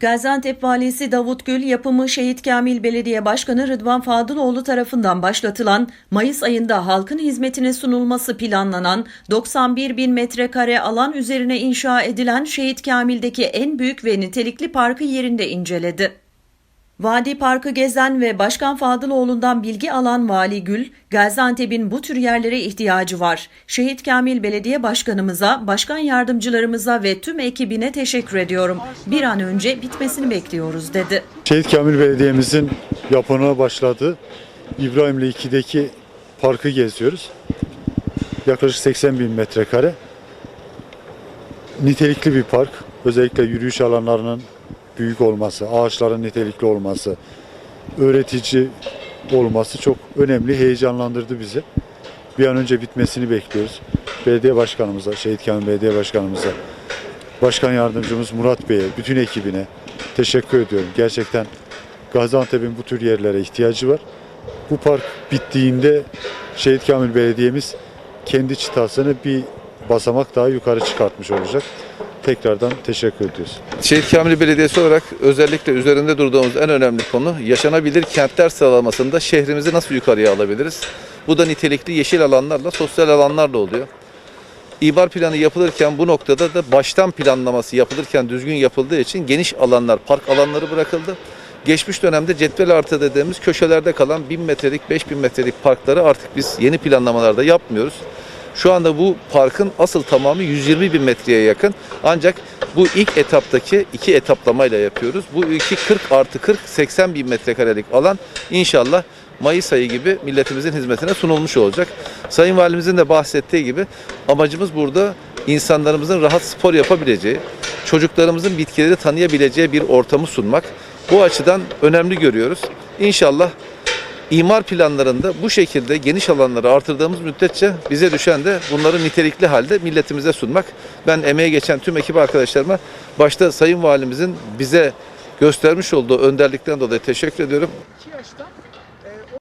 Gaziantep Valisi Davut Gül yapımı Şehit Kamil Belediye Başkanı Rıdvan Fadıloğlu tarafından başlatılan Mayıs ayında halkın hizmetine sunulması planlanan 91 bin metrekare alan üzerine inşa edilen Şehit Kamil'deki en büyük ve nitelikli parkı yerinde inceledi. Vadi Parkı gezen ve Başkan Fadıloğlu'ndan bilgi alan Vali Gül, Gaziantep'in bu tür yerlere ihtiyacı var. Şehit Kamil Belediye Başkanımıza, başkan yardımcılarımıza ve tüm ekibine teşekkür ediyorum. Bir an önce bitmesini bekliyoruz dedi. Şehit Kamil Belediye'mizin yapımına başladığı İbrahimli 2'deki parkı geziyoruz. Yaklaşık 80 bin metrekare. Nitelikli bir park. Özellikle yürüyüş alanlarının büyük olması, ağaçların nitelikli olması, öğretici olması çok önemli, heyecanlandırdı bizi. Bir an önce bitmesini bekliyoruz. Belediye başkanımıza, Şehit Kamil Belediye Başkanımıza, Başkan Yardımcımız Murat Bey'e, bütün ekibine teşekkür ediyorum. Gerçekten Gaziantep'in bu tür yerlere ihtiyacı var. Bu park bittiğinde Şehit Kamil Belediye'miz kendi çıtasını bir basamak daha yukarı çıkartmış olacak. Tekrardan teşekkür ediyoruz. Şehit Kamil Belediyesi olarak özellikle üzerinde durduğumuz en önemli konu yaşanabilir kentler sıralamasında şehrimizi nasıl yukarıya alabiliriz? Bu da nitelikli yeşil alanlarla, sosyal alanlarla oluyor. İmar planı yapılırken bu noktada da baştan planlaması yapılırken düzgün yapıldığı için geniş alanlar, park alanları bırakıldı. Geçmiş dönemde cetvel artı dediğimiz köşelerde kalan 1000 metrelik, 5000 metrelik parkları artık biz yeni planlamalarda yapmıyoruz. Şu anda bu parkın asıl tamamı 120 bin metreye yakın. Ancak bu ilk etaptaki iki etaplamayla yapıyoruz. Bu iki 40 artı 40 80 bin metrekarelik alan inşallah Mayıs ayı gibi milletimizin hizmetine sunulmuş olacak. Sayın Valimizin de bahsettiği gibi amacımız burada insanlarımızın rahat spor yapabileceği, çocuklarımızın bitkileri tanıyabileceği bir ortamı sunmak. Bu açıdan önemli görüyoruz. İnşallah İmar planlarında bu şekilde geniş alanları artırdığımız müddetçe bize düşen de bunları nitelikli halde milletimize sunmak. Ben emeğe geçen tüm ekip arkadaşlarıma başta Sayın Valimizin bize göstermiş olduğu önderlikten dolayı teşekkür ediyorum. iki yaştan